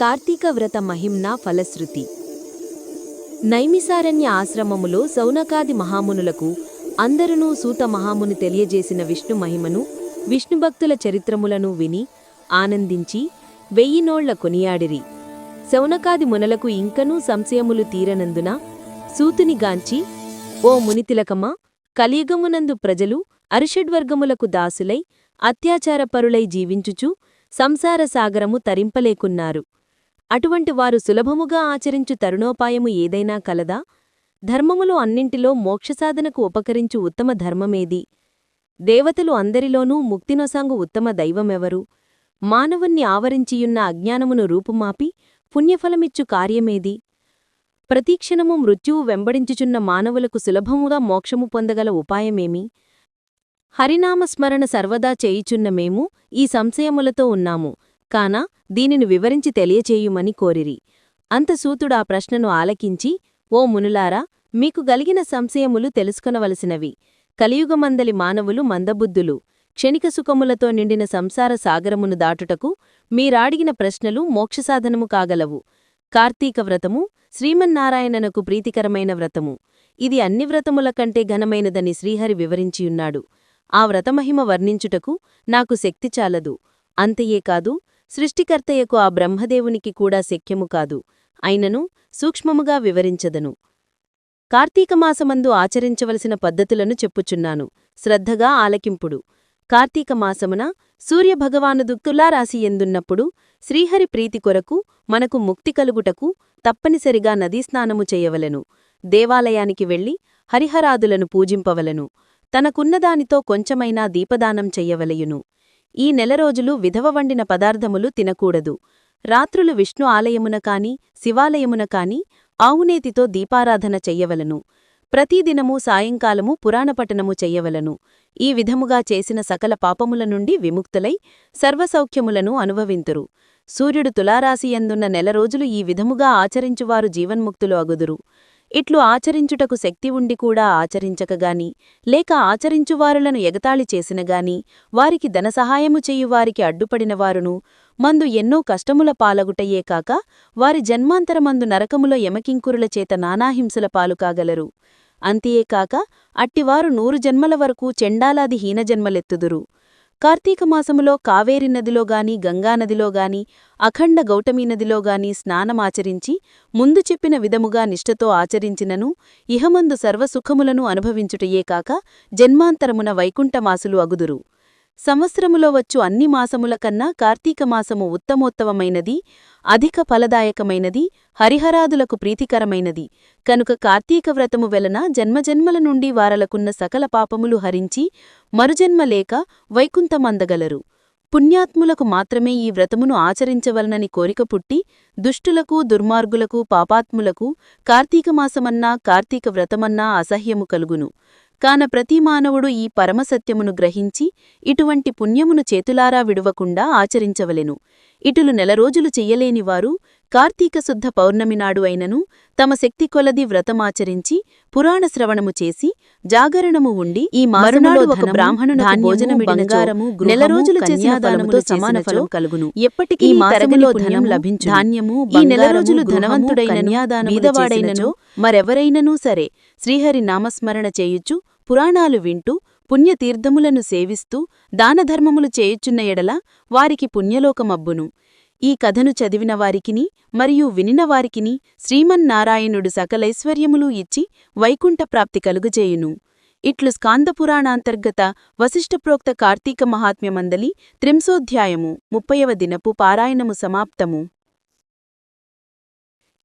కార్తీక వ్రత మహిమ్నా ఫలశ్రుతి. నైమిసారణ్య ఆశ్రమములో సౌనకాది మహామునులకు అందరునూ సూత మహాముని తెలియజేసిన విష్ణు మహిమను విష్ణుభక్తుల చరిత్రములను విని ఆనందించి వెయ్యినోళ్ళ కొనియాడిరి. సౌనకాది మునులకు ఇంకనూ సంశయములు తీరనందున సూతునిగాంచి ఓ మునితిలకమా కలియుగమునందు ప్రజలు అరిషడ్వర్గములకు దాసులై అత్యాచారపరులై జీవించుచు సంసార సాగరము తరింపలేకున్నారు. అటువంటి వారు సులభముగా ఆచరించు తరుణోపాయము ఏదైనా కలదా? ధర్మములు అన్నింటిలో మోక్షసాధనకు ఉపకరించు ఉత్తమ ధర్మమేది? దేవతలు అందరిలోనూ ముక్తినొసాంగు ఉత్తమ దైవమెవరు? మానవుణ్ణి ఆవరించియున్న అజ్ఞానమును రూపుమాపి పుణ్యఫలమిచ్చు కార్యమేది? ప్రతిక్షణము మృత్యువు వెంబడించుచున్న మానవులకు సులభముగా మోక్షము పొందగల ఉపాయమేమి? హరినామస్మరణ సర్వదా చేయుచున్న మేము ఈ సంశయములతో ఉన్నాము కాన దీనిని వివరించి తెలియచేయుమని కోరిరి. అంత సూతుడా ప్రశ్నను ఆలకించి ఓ మునులారా మీకు గలిగిన సంశయములు తెలుసుకొనవలసినవి. కలియుగమందలి మానవులు మందబుద్ధులు. క్షణిక సుఖములతో నిండిన సంసార సాగరమును దాటుటకు మీరాడిగిన ప్రశ్నలు మోక్షసాధనము కాగలవు. కార్తీక వ్రతము శ్రీమన్నారాయణనకు ప్రీతికరమైన వ్రతము. ఇది అన్ని వ్రతముల కంటే ఘనమైనదని శ్రీహరి వివరించియున్నాడు. ఆ వ్రతమహిమ వర్ణించుటకు నాకు శక్తి చాలదు. అంతయే కాదు సృష్టికర్తయకు ఆ బ్రహ్మదేవునికి కూడా శక్యము కాదు. అయినను సూక్ష్మముగా వివరించదను. కార్తీకమాసమందు ఆచరించవలసిన పద్ధతులను చెప్పుచున్నాను. శ్రద్ధగా ఆలకింపుడు. కార్తీకమాసమున సూర్యభగవానుదు తులారాశియందున్నప్పుడు శ్రీహరి ప్రీతి కొరకు మనకు ముక్తి కలుగుటకు తప్పనిసరిగా నదీస్నానము చేయవలెను. దేవాలయానికి వెళ్ళి హరిహరాదులను పూజింపవలను. తనకున్నదానితో కొంచెమైనా దీపదానం చెయ్యవలయును. ఈ నెల రోజులు విధవ వండిన పదార్థములు తినకూడదు. రాత్రులు విష్ణు ఆలయమున కాని శివాలయమున కాని ఆవునేతితో దీపారాధన చెయ్యవలను. ప్రతిదినము సాయంకాలము పురాణపఠనము చెయ్యవలను. ఈ విధముగా చేసిన సకల పాపముల నుండి విముక్తులై సర్వసౌఖ్యములను అనుభవింతురు. సూర్యుడు తులారాశియందున్న నెల రోజులు ఈ విధముగా ఆచరించువారు జీవన్ముక్తులు అగుదురు. ఇట్లు ఆచరించుటకు శక్తి ఉండి కూడా ఆచరించకగాని లేక ఆచరించువారులను ఎగతాళి చేసినగాని వారికి ధనసహాయము చేయువారికి అడ్డుపడినవారును మందు ఎన్నో కష్టముల పాలగుటయ్యే కాక వారి జన్మాంతరమందు నరకములో యమకింకురుల చేత నానాహింసల పాలుకాగలరు అంతియేకాక అట్టివారు నూరు జన్మల వరకు చెండాలాది హీనజన్మలెత్తుదురు. కార్తీకమాసములో కావేరి నదిలోగాని గంగానదిలోగాని అఖండ గౌటమీ నదిలోగాని స్నానమాచరించి ముందు చెప్పిన విధముగా నిష్ఠతో ఆచరించినను ఇహమందు సర్వసుఖములను అనుభవించుటయే కాక జన్మాంతరమున వైకుంఠమాసులు అగుదురు. సంవత్సరములో వచ్చు అన్ని మాసముల కన్నా కార్తీకమాసము ఉత్తమోత్తమమైనది అధిక ఫలదాయకమైనది హరిహరాదులకు ప్రీతికరమైనది. కనుక కార్తీక వ్రతము వెలన జన్మజన్మల నుండి వారలకున్న సకల పాపములు హరించి మరుజన్మ లేక వైకుంఠమందగలరు. పుణ్యాత్ములకు మాత్రమే ఈ వ్రతమును ఆచరించవలనని కోరిక పుట్టి దుష్టులకు దుర్మార్గులకు పాపాత్ములకు కార్తీకమాసమన్నా కార్తీక వ్రతమన్నా అసహ్యము కలుగును. కాన ప్రతి మానవుడు ఈ పరమసత్యమును గ్రహించి ఇటువంటి పుణ్యమును చేతులారా విడువకుండా ఆచరించవలెను. ఇటులు నెల రోజులు చెయ్యలేనివారు కార్తీక శుద్ధ పౌర్ణమి నాడు అయినను తమ శక్తి కొలది వ్రతమాచరించి పురాణ శ్రవణము చేసి జాగరణము ఉండి ఈ భోజనమిడిన బంగారము నెల రోజులు సమాన ఫలం కలుగును. ఎప్పటికీ ధనం లభించు ధాన్యము ఈ నెల రోజులు ధనవంతుడైన మరెవరైననూ సరే. శ్రీహరి నామస్మరణ చేయుచు పురాణాలు వింటూ పుణ్యతీర్థములను సేవిస్తూ దానధర్మములు చేయుచున్న ఎడల వారికి పుణ్యలోకమబ్బును. ఈ కథను చదివిన వారికిని మరియు వినినవారికిని శ్రీమన్నారాయణుడు సకలైశ్వర్యములు ఇచ్చి వైకుంఠప్రాప్తి కలుగజేయును. ఇట్లు స్కాందపురాణాంతర్గత వశిష్ఠప్రోక్త కార్తీక మహాత్మ్యమందలి త్రింశోధ్యాయము ముప్పయవ దినపు పారాయణము సమాప్తము.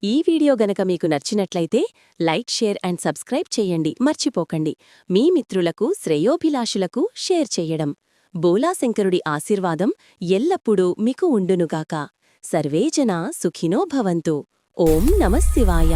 ఈ వీడియో గనక మీకు నచ్చినట్లయితే లైక్ షేర్ అండ్ సబ్స్క్రైబ్ చేయండి. మర్చిపోకండి. మీ మిత్రులకు శ్రేయోభిలాషులకు షేర్ చేయడం. బోలాశంకరుడి ఆశీర్వాదం ఎల్లప్పుడూ మీకు ఉండునుగాక. సర్వేజనా సుఖినో భవంతు. ఓం నమశివాయ